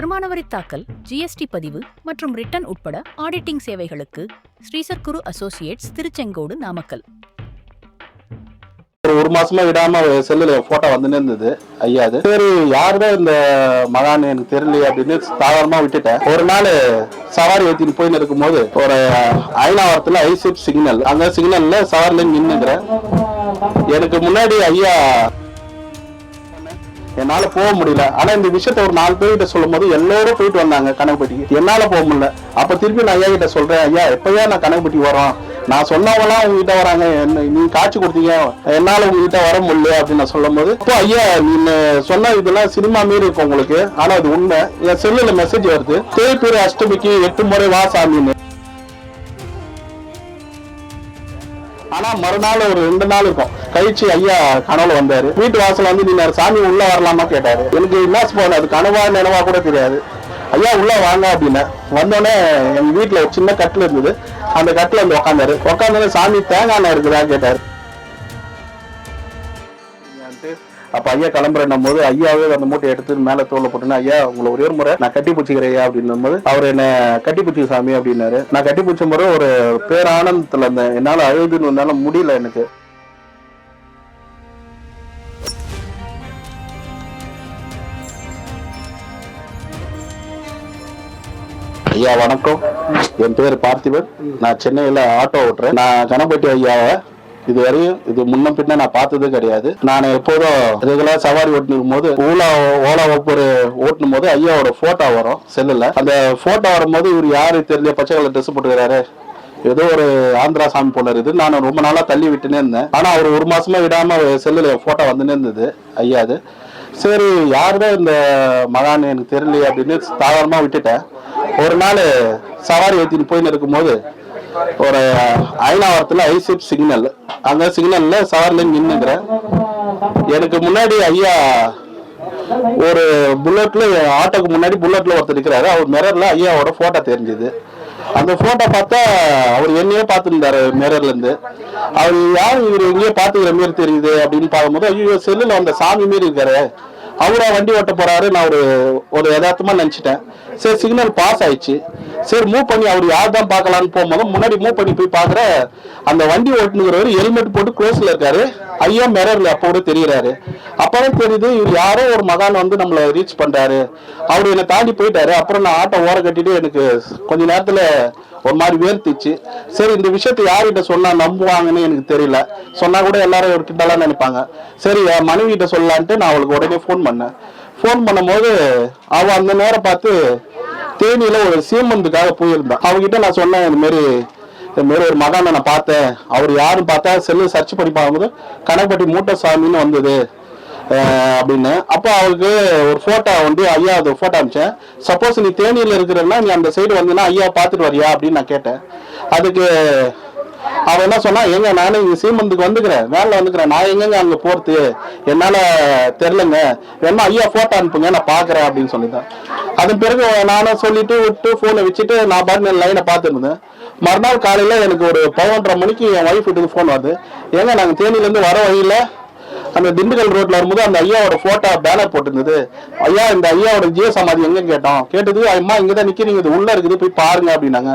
வருமான வரி தாக்கல் ஜிஎஸ்டி பதிவு மற்றும் ரிட்டர்ன் உட்பட ஆடிட்டிங் சேவைகளுக்கு ஸ்ரீசர்குரு அசோசியேட்ஸ் திருச்செங்கோடு நாமக்கல். ஒரு ஒரு மாசமா விடாம செல்லுல போட்டோ வந்துன்னு இருந்தது ஐயா அது. சரி யாருதான் இந்த மகான் எனக்கு தெரியல அப்படின்னு சாதாரணமா விட்டுட்டேன். ஒரு நாள் சவாரி ஏத்தின்னு போயின்னு இருக்கும்போது ஒரு ஐநாவரத்துல ஐசிப் சிக்னல். அந்த சிக்னல்ல சவாரில நின்னுக்கிறேன். எனக்கு முன்னாடி ஐயா என்னால போக முடியல. ஆனா இந்த விஷயத்த ஒரு நாலு பேர்கிட்ட சொல்லும் போது எல்லாரும் போயிட்டு வந்தாங்க கணக்குப்பட்டிக்கு என்னால போக முடியல. அப்ப திருப்பி நான் ஐயா கிட்ட சொல்றேன் ஐயா எப்பயா நான் கணக்குப்பட்டி வரோம் நான் சொன்னவங்களாம் உங்ககிட்ட வராங்க. என்ன நீ காட்சி கொடுத்தீங்க. என்னால உங்ககிட்ட வர முடியல. அப்படின்னு நான் சொல்லும் போது இப்போ ஐயா நீ சொன்ன இதெல்லாம் சினிமா மாரி இருக்கும் உங்களுக்கு. ஆனா அது உண்மை. என் செல்லுல மெசேஜ் வருது. தேய்பிரி அஷ்டமிக்கு எட்டு முறை வா சாமின்னு ஆனா மறுநாள் ஒரு ரெண்டு நாள் இருக்கும். கழிச்சு ஐயா கனவுல வந்தாரு. வீட்டு வாசல்ல வந்து நீங்க சாமி உள்ள வரலாமா? கேட்டாரு. எனக்கு என்ன போன அது கனவா நினைவா கூட தெரியாது. ஐயா உள்ள வாங்க அப்படின்னா வந்தோடனே எங்க வீட்டுல ஒரு சின்ன கட்டில் இருந்தது. அந்த கட்டில் வந்து உட்காந்தாரு உட்காந்தோடனே சாமி தேங்காய் இருக்குதா? கேட்டாரு. அப்போ ஐயா கிளம்புறேன் போது ஐயாவே அந்த மூட்டை எடுத்து மேலே தோலை போட்டுன்னு ஐயா உங்களை ஒரே ஒரு முறை நான் கட்டி பிடிச்சிக்கிறேயா ஐயா அப்படின்னும் போது அவர் என்ன கட்டி பிடிச்சி சாமி அப்படின்னாரு. நான் கட்டி பிடிச்ச முறை ஒரு பேரானந்தத்தில் இருந்தேன். என்னால் அழுதுன்னு இருந்தால முடியல எனக்கு. ஐயா வணக்கம். என் பேர் பார்த்திபன். நான் சென்னையில் ஆட்டோ ஓட்டுறேன். நான் கணபட்டி ஐயாவை இது வரையும் இது முன்ன பின்ன நான் பார்த்ததே கிடையாது. நான் எப்போதும் ரெகுலர் சவாரி ஓட்டினும் போது ஓலா ஓலா ஒவ்வொரு ஓட்டும் போது ஐயாவோட போட்டோ வரும் செல்லுல. அந்த போட்டோ வரும்போது இவர் யாரு தெரியல பச்சை கலர் ட்ரெஸ் போட்டுக்கிறாரு. ஏதோ ஒரு ஆந்திரா சாமி போல இருக்குது. நான் ரொம்ப நாளா தள்ளி விட்டுனே இருந்தேன். ஆனா அவர் ஒரு மாசமா விடாம செல்லுல போட்டோ வந்துனே இருந்தது ஐயா அது சரி யாருதான் இந்த மகான் எனக்கு தெரியலையே அப்படின்னு சாதாரணமா விட்டுட்டேன். ஒரு நாள் சவாரி ஏற்றின்னு போயின்னு இருக்கும்போது ஒரு ஐநாவரத்துல ஐசிப் சிக்னல். அந்த சிக்னல்ல சவாரில நின்னுக்கிறேன். எனக்கு முன்னாடி ஐயா ஒரு புல்லட்ல ஆட்டோக்கு முன்னாடி புல்லட்ல ஒருத்தர் இருக்கிறாரு அவர் மிரர்ல ஐயாவோட போட்டோ தெரிஞ்சது. அந்த போட்டோ பார்த்தா அவர் என்னையே பார்த்துருந்தாரு மிரர்ல இருந்து அவர் யார் இவர்? எங்கேயோ பார்த்துக்கிற மாரி தெரியுது அப்படின்னு பார்க்கும்போது ஐயோ செல்லுல வந்த சாமி மாரி இருக்காரு. அவரா வண்டி ஓட்ட போறாரு நான் ஒரு ஒரு யதார்த்தமா நினைச்சிட்டேன். சரி சிக்னல் பாஸ் ஆயிடுச்சு. சரி மூவ் பண்ணி அவர் யார் தான் பார்க்கலான்னு போகும்போது முன்னாடி மூவ் பண்ணி போய் பார்க்குற அந்த வண்டி ஓட்டுனுங்கிறவர் ஹெல்மெட் போட்டு க்ளோஸில் இருக்காரு. ஐயா மிரரில் அப்போ கூட தெரியறாரு. அப்பதான் தெரியுது இவர் யாரோ ஒரு மகான் வந்து நம்மளை ரீச் பண்ணுறாரு அவர் என்னை தாண்டி போயிட்டாரு. அப்புறம் நான் ஆட்டோ ஓர கட்டிட்டு எனக்கு கொஞ்ச நேரத்தில் ஒரு மாதிரி வேர்த்திச்சு. சரி இந்த விஷயத்தை யார்கிட்ட சொன்னா நம்புவாங்கன்னு எனக்கு தெரியல. சொன்னா கூட எல்லாரும் ஒரு கிட்டலாம் நினைப்பாங்க. சரி என் மனைவி கிட்ட சொல்லலான்ட்டு நான் அவளுக்கு உடனே ஃபோன் பண்ணேன். ஃபோன் பண்ணும்போது அவள் அந்த நேரம் பார்த்து தேனியில ஒரு சீமந்துக்காக போயிருந்தேன் அவங்ககிட்ட நான் சொன்னேன் இந்த மாதிரி இந்த மாதிரி ஒரு மகானை நான் பார்த்தேன். அவர் யாரும் பார்த்தா செல்லு சர்ச் பண்ணி பார்க்கும்போது கணப்பட்டி மூட்டை சாமின்னு வந்தது அப்படின்னு. அப்போ அவருக்கு ஒரு ஃபோட்டோ வந்து ஐயா அது ஃபோட்டோ அனுப்பிச்சேன். சப்போஸ் நீ தேனியில் இருக்கிறன்னா நீ அந்த சைடு வந்தீங்கன்னா ஐயா பார்த்துட்டு வரியா? அப்படின்னு நான் கேட்டேன். அதுக்கு அவன் என்ன சொன்னா எங்க நானும் இங்க சீமந்துக்கு வந்துக்கிறேன். வேலை வந்துக்கிறேன். நான் எங்கங்க அங்க போறது? என்னால தெரிலங்க வேணா ஐயா போட்டோ அனுப்புங்க. நான் பாக்குறேன் அப்படின்னு சொல்லிட்டேன். அதன் பிறகு நானும் சொல்லிட்டு விட்டு போனை வச்சுட்டு நான் பாட்டு லைனை பார்த்துருந்தேன் மறுநாள் காலையில எனக்கு ஒரு பதினொன்றரை மணிக்கு என் ஒய்ஃப் வீட்டுக்கு ஃபோன் வருது. ஏங்க நாங்க தேனியில இருந்து வர வழியில அந்த திண்டுக்கல் ரோட்ல வரும்போது அந்த ஐயாவோட போட்டோ பேனர் போட்டிருந்தது. ஐயா இந்த ஐயாவோட ஜீவ சமாதி எங்க கேட்டோம்? கேட்டது அம்மா இங்கதான் நிக்கிறீங்க. இது உள்ள இருக்குது. போய் பாருங்க அப்படின்னாங்க.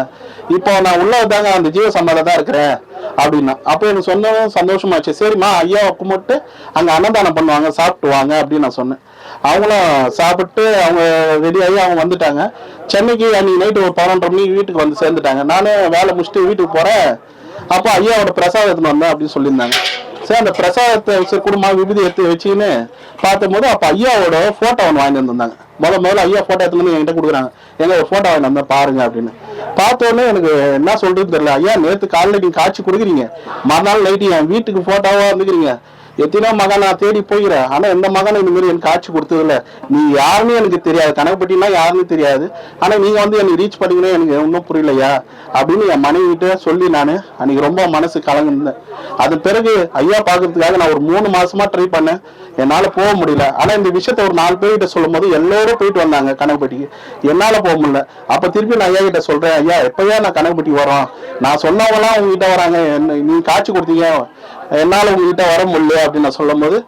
இப்போ நான் உள்ள தாங்க அந்த ஜீவ சமாதி தான் இருக்கிறேன் அப்படின்னா. அப்போ எனக்கு சொன்னதும் சந்தோஷமாச்சு. சரிம்மா ஐயாவை கும்பிட்டு அங்க அன்னதானம் பண்ணுவாங்க. சாப்பிட்டு வாங்க அப்படின்னு நான் சொன்னேன். அவங்களும் சாப்பிட்டு அவங்க ரெடியாகி அவங்க வந்துட்டாங்க. சென்னைக்கு அன்னைக்கு நைட்டு ஒரு பன்னெண்டரை மணிக்கு வீட்டுக்கு வந்து சேர்ந்துட்டாங்க. நானே வேலை முடிச்சுட்டு வீட்டுக்கு போறேன். அப்போ ஐயாவோட பிரசாதம் எடுத்துன்னு வந்தேன் அப்படின்னு சொல்லியிருந்தாங்க. சரி அந்த பிரசாதத்தை வச்சு குடும்பம் விபதி எடுத்து வச்சுன்னு பார்த்தபோது அப்போ ஐயாவோட ஃபோட்டோ ஒன்று வாங்கி வந்திருந்தாங்க. முதல்ல முதல்ல ஐயா ஃபோட்டோ எடுத்து வந்து என்கிட்ட கொடுக்குறாங்க. எங்க ஒரு போட்டோ வாங்கி வந்தேன் பாருங்க அப்படின்னு. பார்த்தோன்னே எனக்கு என்ன சொல்றதுன்னு தெரியல. ஐயா நேற்று காலையில் நீங்கள் காய்ச்சி கொடுக்குறீங்க. மறுநாள் நைட்டு என் வீட்டுக்கு ஃபோட்டோவாக வந்துக்கிறீங்க எத்தனையோ மகன் நான் தேடி போகிறேன். ஆனா எந்த மகன் இந்த மாதிரி எனக்கு காட்சி கொடுத்ததில்ல. நீ யாருன்னு எனக்கு தெரியாது. கணக்குப்பட்டினா யாருன்னு தெரியாது. ஆனா நீங்க வந்து எனக்கு ரீச் பண்ணீங்கன்னா எனக்கு ஒன்றும் புரியலையா? அப்படின்னு என் மனைவி கிட்ட சொல்லி நான் அன்னைக்கு ரொம்ப மனசு கலங்கிருந்தேன் அது பிறகு ஐயா பார்க்கறதுக்காக நான் ஒரு மூணு மாசமா ட்ரை பண்ணேன். என்னால போக முடியல. ஆனா இந்த விஷயத்த ஒரு நாலு பேர்கிட்ட சொல்லும் போது எல்லாரும் போயிட்டு வந்தாங்க கணக்குப்பட்டிக்கு என்னால போக முடியல. அப்ப திருப்பி நான் ஐயா கிட்ட சொல்றேன் ஐயா எப்பயா நான் கணக்குப்பட்டி வரோம்? நான் சொன்னவங்களாம் உங்ககிட்ட வராங்க. என்ன நீ காட்சி கொடுத்தீங்க. என்னால் உங்ககிட்ட வர முடியல அப்படின்னு நான் சொல்லும் போது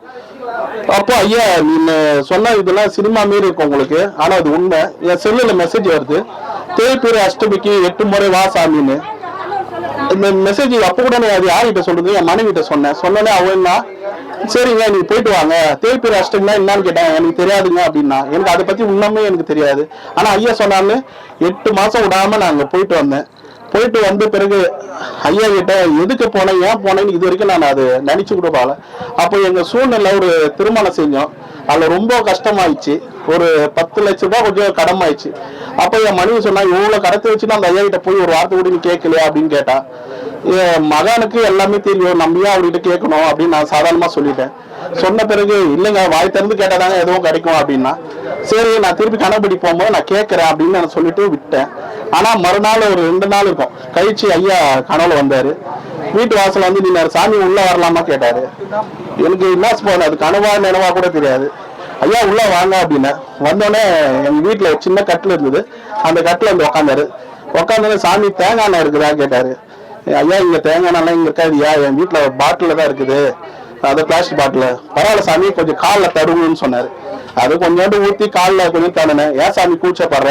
அப்போ ஐயா நீங்க சொன்ன இதெல்லாம் சினிமா மாரி இருக்கும் உங்களுக்கு. ஆனா அது உண்மை. என் செல்லில் மெசேஜ் வருது. தேய்பிரி அஷ்டமிக்கு எட்டு முறை வா சாமின்னு. இந்த மெசேஜ் அப்போ கூட நான் அது யார்கிட்ட சொல்றது? என் மனைவி கிட்ட சொன்னேன் சொன்னோன்னே அவன் சரிங்க நீங்க போயிட்டு வாங்க. தேய்பிரி அஷ்டமினா என்னன்னு கேட்டேன் எனக்கு தெரியாதுங்க அப்படின்னா. எனக்கு அதை பத்தி உண்மையே எனக்கு தெரியாது. ஆனா ஐயா சொன்னான்னு எட்டு மாசம் விடாம நான் அங்க போயிட்டு வந்தேன். போயிட்டு வந்த பிறகு ஐயா கிட்ட எதுக்கு போனேன் ஏன் போனேன்னு இது வரைக்கும் நான் அது நினைச்சு கூட பார்க்கல அப்போ எங்க சூழ்நிலை ஒரு திருமணம் செஞ்சோம். அதுல ரொம்ப கஷ்டமாயிடுச்சு. ஒரு பத்து லட்ச ரூபாய் கொஞ்சம் கடமாயிடுச்சு. அப்போ என் மனைவி சொன்னா இவ்வளவு கடத்தை வச்சு அந்த ஐயா கிட்ட போய் ஒரு வார்த்தை கூட நீ கேட்கலையா? அப்படின்னு கேட்டா என் மகனுக்கு எல்லாமே தெரியும். நம்ம ஏன் அவர்கிட்ட கேட்கணும்? அப்படின்னு நான் சாதாரணமா சொல்லிட்டேன். சொன்ன பிறகு இல்லைங்க வாய் திறந்து கேட்டாதாங்க எதுவும் கிடைக்கும். அப்படின்னா சரி நான் திருப்பி கணபடி போகும்போது நான் கேட்கறேன் அப்படின்னு நான் சொல்லிட்டு விட்டேன். ஆனா மறுநாள் ஒரு ரெண்டு நாள் இருக்கும். கழிச்சு ஐயா கனவுல வந்தாரு. வீட்டு வாசல்ல வந்து நீ சாமி உள்ள வரலாமா? கேட்டாரு. எனக்கு என்ன போன அது கனவா நினைவா கூட தெரியாது. ஐயா உள்ள வாங்க அப்படின்னா வந்தோடனே எங்க வீட்டுல ஒரு சின்ன கட்டில் இருந்தது. அந்த கட்டில் வந்து உக்காந்தாரு. உக்காந்தோடனே சாமி தேங்காய் எண்ணெய் இருக்குதா? கேட்டாரு. ஐயா இங்க தேங்காய் எண்ணெய் இங்க இருக்காதுயா என் வீட்டுல பாட்டில தான் இருக்குது. அது பிளாஸ்டிக் பாட்டில். பரவாயில்ல சாமி கொஞ்சம் காலில் தடுங்கன்னு சொன்னாரு. அது கொஞ்சோண்டு ஊத்தி காலில் கொஞ்சம் தடுனேன் ஏன் சாமி கூச்சப்படுற?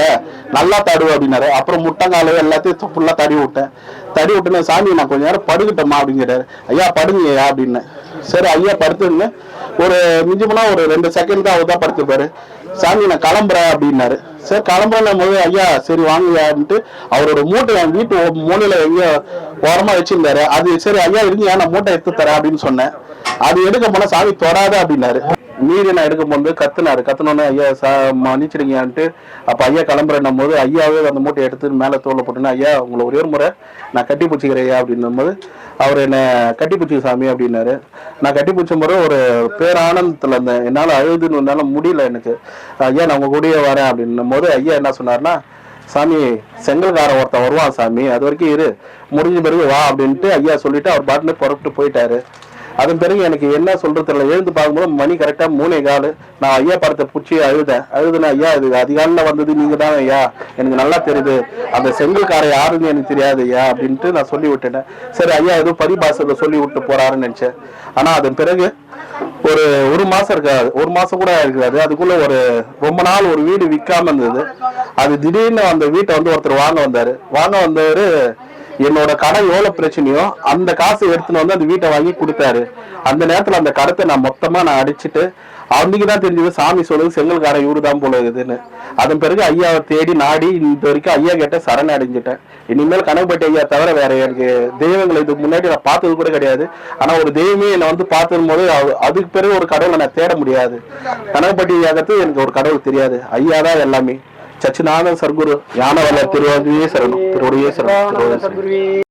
நல்லா தடுவு அப்படின்னாரு. அப்புறம் முட்டங்காலு எல்லாத்தையும் ஃபுல்லா தடி விட்டேன். தடி விட்டுனே சாமி நான் கொஞ்ச நேரம் படுக்கட்டோமா அப்படின்னு ஐயா படுங்கய்யா அப்படின்னு. சரி ஐயா படுத்துன்னு ஒரு மிஞ்சி ஒரு ரெண்டு செகண்ட் தான் அவர் தான் படுத்துப்பாரு சாமி நான் கிளம்புறேன் அப்படின்னாரு. சரி கிளம்புறேன் போது ஐயா சரி வாங்கய்யான்ட்டு அவரோட மூட்டை என் வீட்டு மூலையில எங்கேயோ ஓரமா வச்சிருந்தாரு. அது சரி ஐயா இருங்க நான் மூட்டை எடுத்து தரேன் அப்படின்னு சொன்னேன். அது எடுக்க போனா சாமி தொடாத அப்படின்னாரு. மீறி நான் எடுக்க போது கத்துனாரு. கத்துனோன்னு ஐயா சா மன்னிச்சிடுங்கன்ட்டு அப்போ ஐயா கிளம்புறேன்னும் போது ஐயாவே அந்த மூட்டை எடுத்து மேலே தோலை போட்டுன்னு ஐயா உங்களை ஒரே ஒரு முறை நான் கட்டி பிடிச்சிக்கிறேயா ஐயா அப்படின்னும் போது அவர் என்ன கட்டி பிடிச்சி சாமி அப்படின்னாரு. நான் கட்டி பிடிச்ச முறை ஒரு பேரானந்தத்தில் இருந்தேன். என்னால் அழுதுன்னு இருந்தாலும் முடியல எனக்கு. ஐயா நான் உங்கள் கூடயே வரேன் அப்படின்னும் போது ஐயா என்ன சொன்னார்னா சாமி செங்கல்காரன் ஒருத்தன் வருவான் சாமி அது வரைக்கும் இரு. முடிஞ்ச பிறகு வா அப்படின்ட்டு ஐயா சொல்லிட்டு அவர் பாட்டுன்னு புறப்பட்டு போயிட்டாரு. அதன் பிறகு எனக்கு என்ன சொல்றது தெரியல. எழுந்து பார்க்கும்போது மணி கரெக்டாக மூணே காலு. நான் ஐயா படத்தை பிடிச்சி அழுதேன். அழுதுனா ஐயா இது அதிகாலில் வந்தது நீங்கள் தான் ஐயா? எனக்கு நல்லா தெரியுது. அந்த செங்கல்காரை யாருன்னு எனக்கு தெரியாது ஐயா அப்படின்ட்டு நான் சொல்லி விட்டுட்டேன். சரி ஐயா ஏதோ பரிபாசத்தை சொல்லி விட்டு போறாருன்னு நினச்சேன். ஆனால் அதன் பிறகு ஒரு ஒரு மாசம் இருக்காது. ஒரு மாசம் கூட இருக்காது அதுக்குள்ள ஒரு ரொம்ப நாள் ஒரு வீடு விற்காம இருந்தது. அது திடீர்னு அந்த வீட்டை வந்து ஒருத்தர் வாங்க வந்தாரு. வாங்க வந்தவர் என்னோட கடன் எவ்வளவு பிரச்சனையோ அந்த காசு எடுத்துன்னு வந்து அந்த வீட்டை வாங்கி கொடுத்தாரு. அந்த நேரத்துல அந்த கடத்தை நான் மொத்தமா நான் அடிச்சுட்டு அவனுக்கு தான் தெரிஞ்சது சாமி சொல்லுது செங்கல்காரன் இவரு தான் போல இருக்குதுன்னு. அதன் பிறகு ஐயாவை தேடி நாடி இந்த வரைக்கும் ஐயா கிட்ட சரண் அடைஞ்சிட்டேன். இனிமேல் கனவுப்பட்டி ஐயா தவிர வேற எனக்கு தெய்வங்களை இதுக்கு முன்னாடி நான் பார்த்தது கூட கிடையாது. ஆனா ஒரு தெய்வமே என்னை வந்து பார்த்தது போது அது- அதுக்கு பிறகு ஒரு கடவுளை நான் தேட முடியாது. கனவுப்பட்டி ஐயாக்கிறது எனக்கு ஒரு கடவுள் தெரியாது. ஐயா தான் எல்லாமே. சச்சிநாதன் சர்க்குரு ஞானவல்ல திருவடியே சரணம் திருவடியே சரணம் திருவடியே சரணம்